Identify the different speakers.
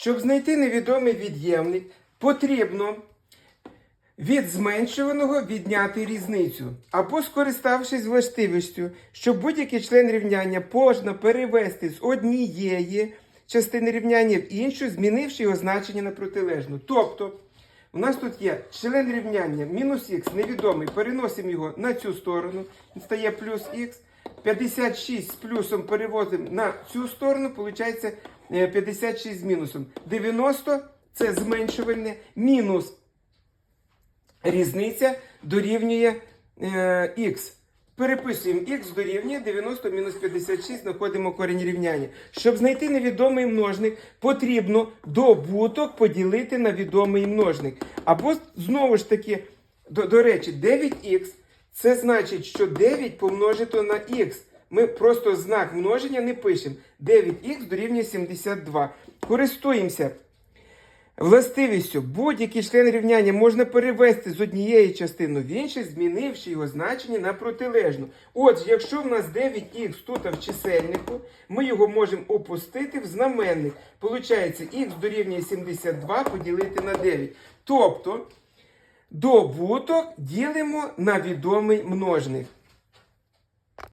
Speaker 1: Щоб знайти невідомий від'ємник, потрібно від зменшуваного відняти різницю. Або скориставшись властивістю, що будь-який член рівняння можна перевести з однієї частини рівняння в іншу, змінивши його значення на протилежну. Тобто, у нас тут є член рівняння мінус х невідомий, переносимо його на цю сторону, стає плюс х. 56 з плюсом переводимо на цю сторону, виходить 56 з мінусом. 90 це зменшувальне, мінус різниця дорівнює е, х. Переписуємо х дорівнює 90 мінус 56, знаходимо корінь рівняння. Щоб знайти невідомий множник, потрібно добуток поділити на відомий множник. Або знову ж таки, до, до речі, 9х це значить, що 9 помножито на х. Ми просто знак множення не пишемо. 9х дорівнює 72. Користуємося Властивістю, будь-який член рівняння можна перевести з однієї частини в іншу, змінивши його значення на протилежну. Отже, якщо в нас 9х тут в чисельнику, ми його можемо опустити в знаменник. Получається, х дорівнює 72 поділити на 9. Тобто, добуток ділимо на відомий множник.